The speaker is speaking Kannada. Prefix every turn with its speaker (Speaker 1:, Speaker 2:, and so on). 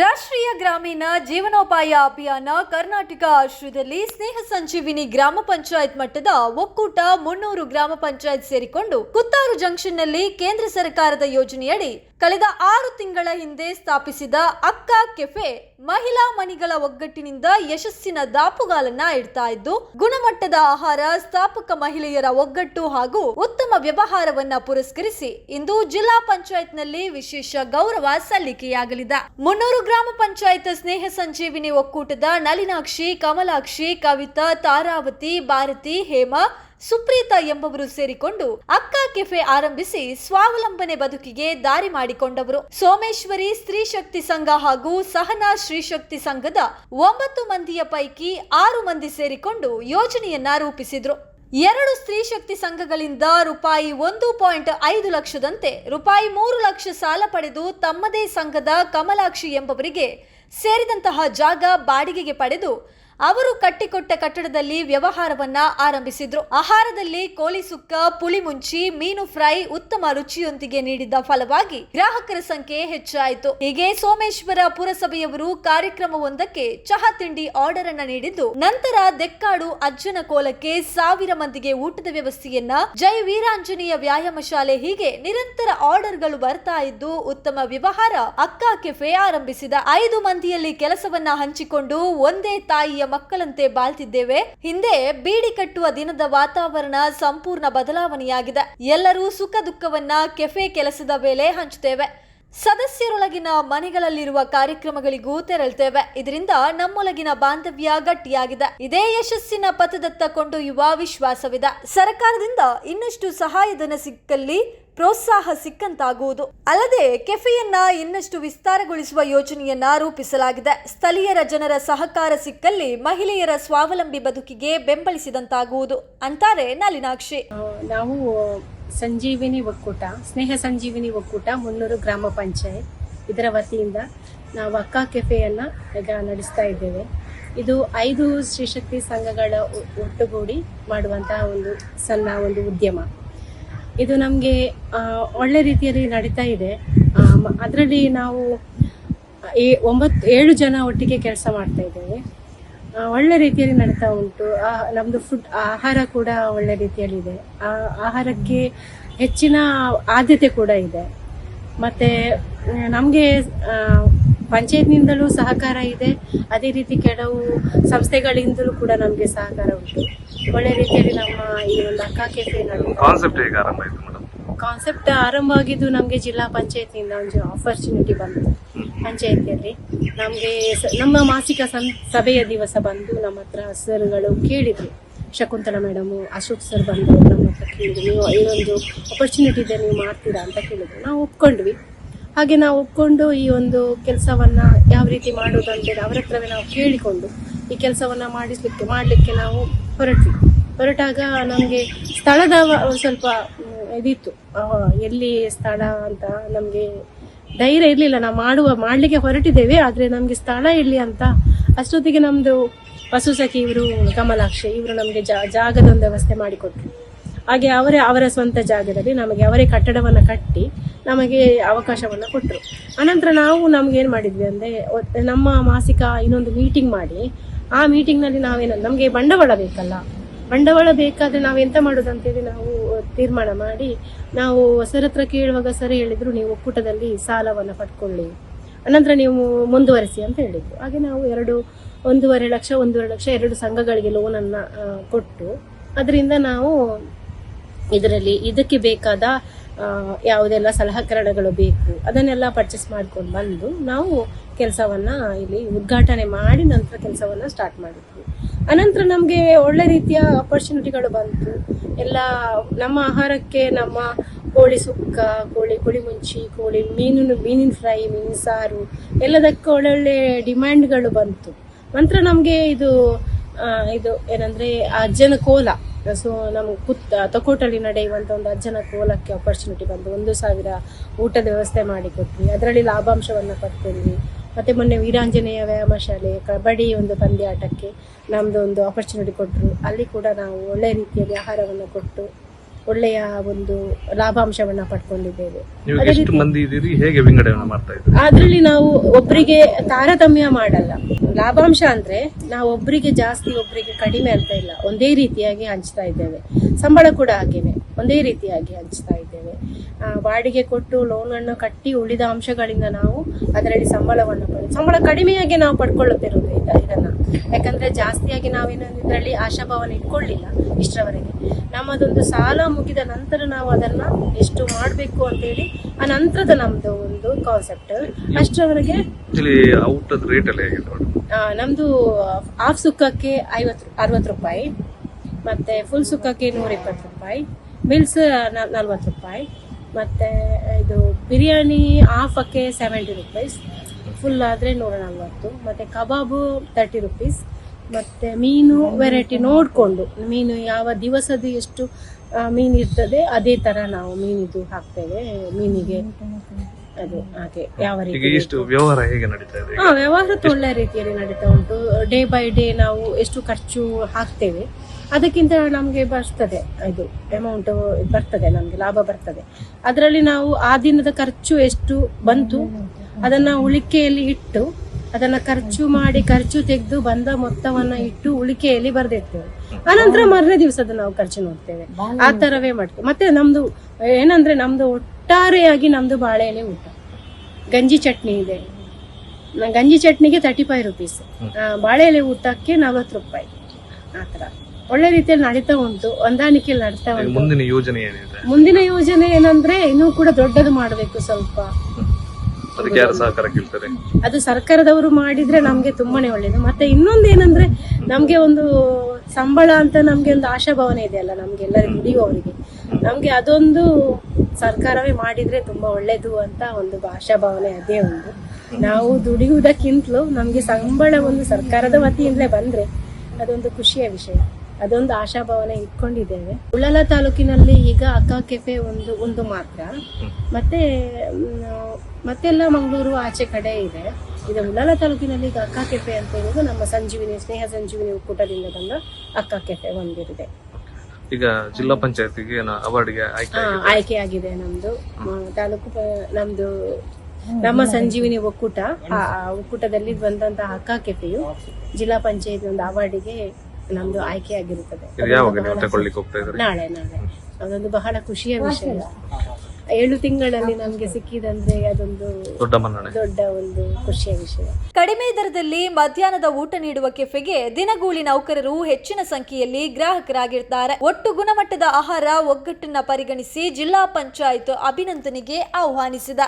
Speaker 1: ರಾಷ್ಟ್ರೀಯ ಗ್ರಾಮೀಣ ಜೀವನೋಪಾಯ ಅಭಿಯಾನ ಕರ್ನಾಟಕ ಆಶ್ರಯದಲ್ಲಿ ಸ್ನೇಹ ಸಂಜೀವಿನಿ ಗ್ರಾಮ ಪಂಚಾಯತ್ ಮಟ್ಟದ ಒಕ್ಕೂಟ ಮುನ್ನೂರು ಗ್ರಾಮ ಪಂಚಾಯತ್ ಸೇರಿಕೊಂಡು ಕುತ್ತಾರು ಜಂಕ್ಷನ್ನಲ್ಲಿ ಕೇಂದ್ರ ಸರ್ಕಾರದ ಯೋಜನೆಯಡಿ ಕಳೆದ ಆರು ತಿಂಗಳ ಹಿಂದೆ ಸ್ಥಾಪಿಸಿದ ಅಕ್ಕ ಕೆಫೆ ಮಹಿಳಾ ಮಣಿಗಳ ಒಗ್ಗಟ್ಟಿನಿಂದ ಯಶಸ್ಸಿನ ದಾಪುಗಾಲನ್ನ ಇಡ್ತಾ ಇದ್ದು, ಗುಣಮಟ್ಟದ ಆಹಾರ, ಸ್ಥಾಪಕ ಮಹಿಳೆಯರ ಒಗ್ಗಟ್ಟು ಹಾಗೂ ಉತ್ತಮ ವ್ಯವಹಾರವನ್ನ ಪುರಸ್ಕರಿಸಿ ಇಂದು ಜಿಲ್ಲಾ ಪಂಚಾಯತ್ನಲ್ಲಿ ವಿಶೇಷ ಗೌರವ ಸಲ್ಲಿಕೆಯಾಗಲಿದೆ. ಗ್ರಾಮ ಪಂಚಾಯತ್ ಸ್ನೇಹ ಸಂಜೀವಿನಿ ಒಕ್ಕೂಟದ ನಳಿನಾಕ್ಷಿ, ಕಮಲಾಕ್ಷಿ, ಕವಿತಾ, ತಾರಾವತಿ, ಭಾರತಿ, ಹೇಮಾ, ಸುಪ್ರೀತಾ ಎಂಬವರು ಸೇರಿಕೊಂಡು ಅಕ್ಕ ಕೆಫೆ ಆರಂಭಿಸಿ ಸ್ವಾವಲಂಬನೆ ಬದುಕಿಗೆ ದಾರಿ ಮಾಡಿಕೊಂಡವರು. ಸೋಮೇಶ್ವರಿ ಸ್ತ್ರೀ ಶಕ್ತಿ ಸಂಘ ಹಾಗೂ ಸಹನಾ ಶ್ರೀ ಶಕ್ತಿ ಸಂಘದ ಒಂಬತ್ತು ಮಂದಿಯ ಪೈಕಿ ಆರು ಮಂದಿ ಸೇರಿಕೊಂಡು ಯೋಜನೆಯನ್ನ ರೂಪಿಸಿದ್ರು. ಎರಡು ಸ್ತ್ರೀ ಶಕ್ತಿ ಸಂಘಗಳಿಂದ ರೂಪಾಯಿ ಒಂದು ಪಾಯಿಂಟ್ ಐದು ಲಕ್ಷದಂತೆ, ರೂಪಾಯಿ ಮೂರು ಲಕ್ಷ ಸಾಲ ಪಡೆದು ತಮ್ಮದೇ ಸಂಘದ ಕಮಲಾಕ್ಷಿ ಎಂಬವರಿಗೆ ಸೇರಿದಂತಹ ಜಾಗ ಬಾಡಿಗೆಗೆ ಪಡೆದು ಅವರು ಕಟ್ಟಿಕೊಟ್ಟ ಕಟ್ಟಡದಲ್ಲಿ ವ್ಯವಹಾರವನ್ನ ಆರಂಭಿಸಿದ್ರು. ಆಹಾರದಲ್ಲಿ ಕೋಳಿ ಸುಕ್ಕ, ಪುಳಿ ಮುಂಚಿ, ಮೀನು ಫ್ರೈ ಉತ್ತಮ ರುಚಿಯೊಂದಿಗೆ ನೀಡಿದ ಫಲವಾಗಿ ಗ್ರಾಹಕರ ಸಂಖ್ಯೆ ಹೆಚ್ಚಾಯಿತು. ಹೀಗೆ ಸೋಮೇಶ್ವರ ಪುರಸಭೆಯವರು ಕಾರ್ಯಕ್ರಮವೊಂದಕ್ಕೆ ಚಹಾ ತಿಂಡಿ ಆರ್ಡರ್ ಅನ್ನ ನೀಡಿದ್ದು, ನಂತರ ದೆಕ್ಕಾಡು ಅಜ್ಜನ ಕೋಲಕ್ಕೆ ಸಾವಿರ ಮಂದಿಗೆ ಊಟದ ವ್ಯವಸ್ಥೆಯನ್ನ ಜೈ ವೀರಾಂಜನೇಯ ವ್ಯಾಯಾಮ ಶಾಲೆ ಹೀಗೆ ನಿರಂತರ ಆರ್ಡರ್ಗಳು ಬರ್ತಾ ಇದ್ದು, ಉತ್ತಮ ವ್ಯವಹಾರ ಅಕ್ಕ ಕೆಫೆ ಆರಂಭಿಸಿದ. ಐದು ಮಂದಿಯಲ್ಲಿ ಕೆಲಸವನ್ನ ಹಂಚಿಕೊಂಡು ಒಂದೇ ತಾಯಿಯ ಮಕ್ಕಳಂತೆ ಬಾಳ್ತಿದ್ದೇವೆ. ಹಿಂದೆ ಬೀಡಿ ಕಟ್ಟುವ ದಿನದ ವಾತಾವರಣ ಸಂಪೂರ್ಣ ಬದಲಾವಣೆಯಾಗಿದೆ. ಎಲ್ಲರೂ ಸುಖ ದುಃಖವನ್ನ ಕೆಫೆ ಕೆಲಸದ ವೇಳೆ ಹಂಚುತ್ತೇವೆ. ಸದಸ್ಯರೊಳಗಿನ ಮನೆಗಳಲ್ಲಿರುವ ಕಾರ್ಯಕ್ರಮಗಳಿಗೂ ತೆರಳುತ್ತೇವೆ. ಇದರಿಂದ ನಮ್ಮೊಳಗಿನ ಬಾಂಧವ್ಯ ಗಟ್ಟಿಯಾಗಿದೆ. ಇದೇ ಯಶಸ್ಸಿನ ಪಥದತ್ತ ಕೊಂಡೊಯ್ಯುವ ವಿಶ್ವಾಸವಿದೆ. ಸರ್ಕಾರದಿಂದ ಇನ್ನಷ್ಟು ಸಹಾಯಧನ ಸಿಕ್ಕಲ್ಲಿ ಪ್ರೋತ್ಸಾಹ ಸಿಕ್ಕಂತಾಗುವುದು. ಅಲ್ಲದೆ ಕೆಫೆಯನ್ನ ಇನ್ನಷ್ಟು ವಿಸ್ತಾರಗೊಳಿಸುವ ಯೋಜನೆಯನ್ನ ರೂಪಿಸಲಾಗಿದೆ. ಸ್ಥಳೀಯರ ಜನರ ಸಹಕಾರ ಸಿಕ್ಕಲ್ಲಿ ಮಹಿಳೆಯರ ಸ್ವಾವಲಂಬಿ ಬದುಕಿಗೆ ಬೆಂಬಲಿಸಿದಂತಾಗುವುದು. ಅಂತಾರೆ
Speaker 2: ನಲಿನಾಕ್ಷಿ ನಾವು ಸಂಜೀವಿನಿ ಒಕ್ಕೂಟ, ಸ್ನೇಹ ಸಂಜೀವಿನಿ ಒಕ್ಕೂಟ, ಮುನ್ನೂರು ಗ್ರಾಮ ಪಂಚಾಯತ್ ಇದರ ವತಿಯಿಂದ ನಾವು ಅಕ್ಕ ಕೆಫೆಯನ್ನು ಈಗ ನಡೆಸ್ತಾ ಇದ್ದೇವೆ. ಇದು ಐದು ಶ್ರೀಶಕ್ತಿ ಸಂಘಗಳ ಒಟ್ಟುಗೂಡಿ ಮಾಡುವಂತಹ ಒಂದು ಸಣ್ಣ ಒಂದು ಉದ್ಯಮ. ಇದು ನಮಗೆ ಒಳ್ಳೆ ರೀತಿಯಲ್ಲಿ ನಡೀತಾ ಇದೆ. ಅದರಲ್ಲಿ ನಾವು ಏ- ಒಂಬತ್ತು ಏಳು ಜನ ಒಟ್ಟಿಗೆ ಕೆಲಸ ಮಾಡ್ತಾ ಇದ್ದೇವೆ. ಒಳ್ಳೆ ರೀತಿಯಲ್ಲಿ ನಡೀತಾ ಉಂಟು. ನಮ್ಮದು ಫುಡ್, ಆಹಾರ ಕೂಡ ಒಳ್ಳೆ ರೀತಿಯಲ್ಲಿದೆ ಆ, ಆಹಾರಕ್ಕೆ ಹೆಚ್ಚಿನ ಆದ್ಯತೆ ಕೂಡ ಇದೆ. ಮತ್ತು ನಮಗೆ ಪಂಚಾಯತ್ನಿಂದಲೂ ಸಹಕಾರ ಇದೆ. ಅದೇ ರೀತಿ ಕೆಲವು ಸಂಸ್ಥೆಗಳಿಂದಲೂ ಕೂಡ ನಮಗೆ ಸಹಕಾರ ಉಂಟು. ಒಳ್ಳೆ ರೀತಿಯಲ್ಲಿ ನಮ್ಮ ಈ ಒಂದು ಅಕ್ಕ ಕೆಫೆ
Speaker 3: ಕಾನ್ಸೆಪ್ಟ್ ಹೇಗೆ ಆರಂಭ ಆಯ್ತು ಮೇಡಮ್?
Speaker 2: ಕಾನ್ಸೆಪ್ಟ್ ಆರಂಭ ಆಗಿದ್ದು ನಮಗೆ ಜಿಲ್ಲಾ ಪಂಚಾಯತಿಯಿಂದ ಒಂದು ಆಪರ್ಚುನಿಟಿ ಬಂತು ಪಂಚಾಯತಿಯಲ್ಲಿ ನಮಗೆ ನಮ್ಮ ಮಾಸಿಕ ಸಂ ಸಭೆಯ ದಿವಸ ಬಂದು ನಮ್ಮ ಹತ್ರ ಸರ್ಗಳು ಕೇಳಿದ್ರು. ಶಕುಂತಲಾ ಮೇಡಮು ಅಶೋಕ್ ಸರ್ ಬಂದು ನಮ್ಮ ಹತ್ರ ಕೇಳಿದ್ರು ನೀವು ಇದೊಂದು ಆಪರ್ಚುನಿಟಿ ಇದೆ ನೀವು ಮಾಡ್ತೀರಾ? ಅಂತ ಕೇಳಿದ್ರು. ನಾವು ಒಪ್ಕೊಂಡ್ವಿ. ಹಾಗೆ ನಾವು ಒಪ್ಕೊಂಡು ಈ ಒಂದು ಕೆಲಸವನ್ನು ಯಾವ ರೀತಿ ಮಾಡೋದು ಅಂತೇಳಿ ಅವರ ಹತ್ರವೇ ನಾವು ಕೇಳಿಕೊಂಡು ಈ ಕೆಲಸವನ್ನ ಮಾಡಿಸ್ಲಿಕ್ಕೆ, ಮಾಡಲಿಕ್ಕೆ ನಾವು ಹೊರಟ್ವಿ. ಹೊರಟಾಗ ನಮಗೆ ಸ್ಥಳದ ಸ್ವಲ್ಪ ಇದಿತ್ತು. ಎಲ್ಲಿ ಸ್ಥಳ ಅಂತ ನಮಗೆ ಧೈರ್ಯ ಇರಲಿಲ್ಲ. ನಾವು ಮಾಡುವ, ಮಾಡಲಿಕ್ಕೆ ಹೊರಟಿದ್ದೇವೆ, ಆದರೆ ನಮಗೆ ಸ್ಥಳ ಇರಲಿ ಅಂತ ಅಷ್ಟೊತ್ತಿಗೆ ನಮ್ಮದು ಪಶು ಸಖಿ ಇವರು, ಕಮಲಾಕ್ಷಿ ಇವರು ನಮಗೆ ಜಾಗದ ಒಂದು ವ್ಯವಸ್ಥೆ ಮಾಡಿಕೊಟ್ರು. ಹಾಗೆ ಅವರೇ, ಅವರ ಸ್ವಂತ ಜಾಗದಲ್ಲಿ ನಮಗೆ ಅವರೇ ಕಟ್ಟಡವನ್ನು ಕಟ್ಟಿ ನಮಗೆ ಅವಕಾಶವನ್ನು ಕೊಟ್ಟರು ಅನಂತರ ನಾವು ನಮ್ಗೆ ಏನು ಮಾಡಿದ್ವಿ ಅಂದರೆ ನಮ್ಮ ಮಾಸಿಕ ಇನ್ನೊಂದು ಮೀಟಿಂಗ್ ಮಾಡಿ ಆ ಮೀಟಿಂಗ್ನಲ್ಲಿ ನಾವೇನು, ನಮಗೆ ಬಂಡವಾಳ ಬೇಕಲ್ಲ. ಬಂಡವಾಳ ಬೇಕಾದ್ರೆ ನಾವು ಎಂತ ಮಾಡೋದು ಅಂತೇಳಿ ನಾವು ತೀರ್ಮಾನ ಮಾಡಿ, ನಾವು ಸರ್ ಹತ್ರ ಕೇಳುವಾಗ ಸರಿ ಹೇಳಿದ್ರು ನೀವು ಒಕ್ಕೂಟದಲ್ಲಿ ಸಾಲವನ್ನು ಪಡ್ಕೊಳ್ಳಿ. ಅನಂತರ ನೀವು ಮುಂದುವರಿಸಿ ಅಂತ ಹೇಳಿದ್ರು. ಹಾಗೆ ನಾವು ಎರಡು, ಒಂದೂವರೆ ಲಕ್ಷ ಒಂದೂವರೆ ಲಕ್ಷ ಎರಡು ಸಂಘಗಳಿಗೆ ಲೋನನ್ನು ಕೊಟ್ಟು, ಅದರಿಂದ ನಾವು ಇದರಲ್ಲಿ ಇದಕ್ಕೆ ಬೇಕಾದ ಯಾವುದೆಲ್ಲ ಸಲಹಕರಣಗಳು ಬೇಕು, ಅದನ್ನೆಲ್ಲ ಪರ್ಚೇಸ್ ಮಾಡ್ಕೊಂಡು ಬಂದು ನಾವು ಕೆಲಸವನ್ನ ಇಲ್ಲಿ ಉದ್ಘಾಟನೆ ಮಾಡಿ ನಂತರ ಕೆಲಸವನ್ನ ಸ್ಟಾರ್ಟ್ ಮಾಡಿದ್ವಿ. ಅನಂತರ ನಮಗೆ ಒಳ್ಳೆ ರೀತಿಯ ಅಪರ್ಚುನಿಟಿಗಳು ಬಂತು. ಎಲ್ಲ ನಮ್ಮ ಆಹಾರಕ್ಕೆ ನಮ್ಮ ಕೋಳಿ ಸುಕ್ಕ, ಕೋಳಿ ಕೋಳಿ ಮುಂಚಿ, ಕೋಳಿ ಮೀನು, ಮೀನಿನ ಫ್ರೈ ಮೀನು ಸಾರು, ಎಲ್ಲದಕ್ಕೆ ಒಳ್ಳೊಳ್ಳೆ ಡಿಮ್ಯಾಂಡ್ಗಳು ಬಂತು. ನಂತರ ನಮಗೆ ಇದು ಇದು ಏನಂದ್ರೆ ಅಜ್ಜನ ಕೋಲ. ಸೊ ನಮ್ಗೆ ಕುತ್ ತಕೋಟಲ್ಲಿ ನಡೆಯುವಂಥ ಒಂದು ಅಜ್ಜನ ಕೋಲಕ್ಕೆ ಅಪರ್ಚುನಿಟಿ ಬಂದು ಒಂದು ಸಾವಿರ ಊಟದ ವ್ಯವಸ್ಥೆ ಮಾಡಿಕೊಟ್ವಿ ಅದರಲ್ಲಿ ಲಾಭಾಂಶವನ್ನು ಪಡ್ಕೊಂಡ್ವಿ. ಮತ್ತೆ ಮೊನ್ನೆ ವೀರಾಂಜನೇಯ ವ್ಯಾಯಾಮ ಶಾಲೆ ಕಬಡ್ಡಿ ಒಂದು ಪಂದ್ಯಾಟಕ್ಕೆ ನಮ್ಮದು ಒಂದು ಆಪರ್ಚುನಿಟಿ ಕೊಟ್ಟರು ಅಲ್ಲಿ ಕೂಡ ನಾವು ಒಳ್ಳೆ ರೀತಿಯಲ್ಲಿ ಆಹಾರವನ್ನು ಕೊಟ್ಟು ಒಳ್ಳೆಯ ಒಂದು ಲಾಭಾಂಶವನ್ನ ಪಡ್ಕೊಂಡಿದ್ದೇವೆ. ಅದ್ರಲ್ಲಿ ನಾವು ಒಬ್ಬರಿಗೆ ತಾರತಮ್ಯ ಮಾಡಲ್ಲ. ಲಾಭಾಂಶ ಅಂದ್ರೆ ನಾವು ಒಬ್ಬರಿಗೆ ಜಾಸ್ತಿ ಒಬ್ಬರಿಗೆ ಕಡಿಮೆ ಅಂತ ಇಲ್ಲ. ಒಂದೇ ರೀತಿಯಾಗಿ ಹಂಚ್ತಾ ಇದ್ದೇವೆ. ಸಂಬಳ ಕೂಡ ಹಾಗೇನೆ. ಒಂದೇ ರೀತಿಯಾಗಿ ಹಂಚ್ತಾ ಇದ್ದೇವೆ. ಬಾಡಿಗೆ ಕೊಟ್ಟು ಲೋನ್ ಅನ್ನು ಕಟ್ಟಿ ಉಳಿದ ಅಂಶಗಳಿಂದ ನಾವು ಅದರಲ್ಲಿ ಸಂಬಳವನ್ನು ಪಡೆದು ಸಂಬಳ ಕಡಿಮೆಯಾಗಿ ನಾವು ಪಡ್ಕೊಳ್ಳುತ್ತಿರೋದು ಇದ- ಇದನ್ನ ಯಾಕಂದ್ರೆ ಜಾಸ್ತಿಯಾಗಿ ನಾವೇನು ಇದರಲ್ಲಿ ಆಶಾಭಾವನೆ ಇಟ್ಕೊಳ್ಳಿಲ್ಲ ಇಷ್ಟರವರೆಗೆ. ನಮ್ಮದೊಂದು ಸಾಲ ಮುಗಿದ ನಂತರ ನಾವು ಅದನ್ನ ಎಷ್ಟು ಮಾಡಬೇಕು ಅಂತೇಳಿ ಆ ನಂತರದ ನಮ್ದು ಒಂದು ಕಾನ್ಸೆಪ್ಟ್ ಅಷ್ಟರವರೆಗೆ ನಮ್ದು ಹಾಫ್ ಸುಕ್ಕಕ್ಕೆ ಐವತ್ತು ಅರವತ್ತು ರೂಪಾಯಿ ಮತ್ತೆ ಫುಲ್ ಸುಕ್ಕಕ್ಕೆ ನೂರ ಇಪ್ಪತ್ತು ರೂಪಾಯಿ ಮಿಲ್ಸ್ ನಲ್ವತ್ತು ರೂಪಾಯಿ. ಮತ್ತೆ ಇದು ಬಿರಿಯಾನಿ ಹಾಫಕ್ಕೆ ಸೆವೆಂಟಿ ರುಪೀಸ್ ಫುಲ್ ಆದರೆ ನೂರ ನಲ್ವತ್ತು ಮತ್ತೆ ಕಬಾಬು ತರ್ಟಿ ರುಪೀಸ್ ಮತ್ತೆ ಮೀನು ವೆರೈಟಿ ನೋಡಿಕೊಂಡು, ಮೀನು ಯಾವ ದಿವಸದ ಎಷ್ಟು ಮೀನು ಇರ್ತದೆ, ಅದೇ ಥರ ನಾವು ಮೀನಿದು ಹಾಕ್ತೇವೆ, ಮೀನಿಗೆ. ಅದು ಹಾಗೆ ಯಾವ
Speaker 3: ಈಗ
Speaker 2: ರೀತಿ
Speaker 3: ಇಷ್ಟು ವ್ಯವಹಾರ ಹೇಗೆ ನಡೀತಾ ಇದೆ
Speaker 2: ಹಾ ವ್ಯವಹಾರ ಒಳ್ಳೆ ರೀತಿಯಲ್ಲಿ ನಡೀತಾ ಉಂಟು. ಡೇ ಬೈ ಡೇ ನಾವು ಎಷ್ಟು ಖರ್ಚು ಹಾಕ್ತೇವೆ ಅದಕ್ಕಿಂತ ನಮಗೆ ಬರ್ತದೆ ಇದು ಅಮೌಂಟ್ ಬರ್ತದೆ ನಮಗೆ ಲಾಭ ಬರ್ತದೆ. ಅದರಲ್ಲಿ ನಾವು ಆ ದಿನದ ಖರ್ಚು ಎಷ್ಟು ಬಂತು ಅದನ್ನ ಉಳಿಕೆಯಲ್ಲಿ ಇಟ್ಟು ಅದನ್ನ ಖರ್ಚು ಮಾಡಿ ಖರ್ಚು ತೆಗೆದು ಬಂದ ಮೊತ್ತವನ್ನ ಇಟ್ಟು ಉಳಿಕೆಯಲ್ಲಿ ಬರ್ದಿರ್ತೇವೆ. ಆನಂತರ ಮರನೇ ದಿವಸದ ನಾವು ಖರ್ಚು ನೋಡ್ತೇವೆ. ಆ ತರವೇ ಮಾಡ್ತೇವೆ. ಮತ್ತೆ ನಮ್ದು ಏನಂದ್ರೆ ನಮ್ದು ಒಟ್ಟಾರೆಯಾಗಿ ನಮ್ದು ಬಾಳೆ ಎಲೆ ಊಟ. ಗಂಜಿ ಚಟ್ನಿ ಇದೆ. ಗಂಜಿ ಚಟ್ನಿಗೆ ತರ್ಟಿ ಫೈವ್ ರುಪೀಸ್ ಬಾಳೆ ಎಲೆ ಊಟಕ್ಕೆ ನಲವತ್ತು ರೂಪಾಯಿ. ಆ ಥರ. ಒಳ್ಳೆ ರೀತಿಯಲ್ಲಿ ನಡೀತಾ ಉಂಟು. ಹೊಂದಾಣಿಕೆಯಲ್ಲಿ ನಡೀತಾ ಉಂಟು.
Speaker 3: ಮುಂದಿನ ಯೋಜನೆ ಏನಿದೆ?
Speaker 2: ಮುಂದಿನ ಯೋಜನೆ ಏನಂದ್ರೆ ಇನ್ನೂ ಕೂಡ ದೊಡ್ಡದು ಮಾಡಬೇಕು ಸ್ವಲ್ಪ. ಅದು ಸರ್ಕಾರದವರು ಮಾಡಿದ್ರೆ ನಮ್ಗೆ ತುಂಬಾನೇ ಒಳ್ಳೇದು. ಮತ್ತೆ ಇನ್ನೊಂದು ಏನಂದ್ರೆ ನಮ್ಗೆ ಒಂದು ಸಂಬಳ ಅಂತ ನಮ್ಗೆ ಒಂದು ಆಶಾಭಾವನೆ ಇದೆಯಲ್ಲ ನಮ್ಗೆ ಎಲ್ಲರಿಗೂ ದುಡಿಯುವವರಿಗೆ. ನಮ್ಗೆ ಅದೊಂದು ಸರ್ಕಾರವೇ ಮಾಡಿದ್ರೆ ತುಂಬಾ ಒಳ್ಳೇದು ಅಂತ ಒಂದು ಆಶಾಭಾವನೆ ಅದೇ ಒಂದು ನಾವು ದುಡಿಯುವುದಕ್ಕಿಂತಲೂ ನಮ್ಗೆ ಸಂಬಳ ಒಂದು ಸರ್ಕಾರದ ವತಿಯಿಂದಲೇ ಬಂದ್ರೆ ಅದೊಂದು ಖುಷಿಯ ವಿಷಯ. ಅದೊಂದು ಆಶಾಭಾವನೆ ಇಟ್ಕೊಂಡಿದ್ದೇವೆ. ಉಳ್ಳಾಲ ತಾಲೂಕಿನಲ್ಲಿ ಈಗ ಅಕ್ಕ ಕೆಫೆ ಒಂದು ಒಂದು ಮಾತ್ರ. ಮತ್ತೆ ಮತ್ತೆಲ್ಲ ಮಂಗಳೂರು ಆಚೆ ಕಡೆ ಇದೆ. ಇದು ಉಳ್ಳಾಲ ತಾಲೂಕಿನಲ್ಲಿ ಈಗ ಅಕ್ಕ ಕೆಫೆ ಅಂತ ಹೇಳೋದು ನಮ್ಮ ಸಂಜೀವಿನಿ, ಸ್ನೇಹ ಸಂಜೀವಿನಿ ಒಕ್ಕೂಟದಿಂದ ಬಂದ ಅಕ್ಕ ಕೆಫೆ ಒಂದಿದೆ.
Speaker 3: ಈಗ ಜಿಲ್ಲಾ ಪಂಚಾಯತಿಗೆ ಅವಾರ್ಡ್ಗೆ ಆಯ್ಕೆ
Speaker 2: ಆಗಿದೆ. ಆಯ್ಕೆಯಾಗಿದೆ ನಮ್ದು. ತಾಲೂಕು ಪ- ನಮ್ದು ನಮ್ಮ ಸಂಜೀವಿನಿ ಒಕ್ಕೂಟ. ಆ ಆ ಒಕ್ಕೂಟದಲ್ಲಿ ಬಂದಂತಹ ಅಕ್ಕ ಕೆಫೆಯು ಜಿಲ್ಲಾ ಪಂಚಾಯತ್ ಒಂದು ಅವಾರ್ಡಿಗೆ ನಮ್ದು ಆಯ್ಕೆ
Speaker 3: ಆಗಿರುತ್ತದೆ. ಯಾವಾಗ ನೀವು ತಗೊಳ್ಳಿಕ್ಕೆ ಹೋಗ್ತಾ ಇದ್ರಿ
Speaker 2: ನಾಳೆ ನಾಳೆ. ಅದೊಂದು ಬಹಳ ಖುಷಿಯ ವಿಷಯ. ಏಳು ತಿಂಗಳಲ್ಲಿ ನಮ್ಗೆ ಸಿಕ್ಕಿದಂದ್ರೆ ಅದೊಂದು
Speaker 3: ದೊಡ್ಡ
Speaker 2: ದೊಡ್ಡ ಒಂದು ಖುಷಿಯ ವಿಷಯ.
Speaker 1: ಕಡಿಮೆ ದರದಲ್ಲಿ ಮಧ್ಯಾಹ್ನದ ಊಟ ನೀಡುವ ಕೆಫೆಗೆ ದಿನಗೂಲಿ ನೌಕರರು ಹೆಚ್ಚಿನ ಸಂಖ್ಯೆಯಲ್ಲಿ ಗ್ರಾಹಕರಾಗಿರ್ತಾರೆ. ಒಟ್ಟು ಗುಣಮಟ್ಟದ ಆಹಾರ ಒಗ್ಗಟ್ಟನ್ನ ಪರಿಗಣಿಸಿ ಜಿಲ್ಲಾ ಪಂಚಾಯತ್ ಅಭಿನಂದನೆಗೆ ಆಹ್ವಾನಿಸಿದ.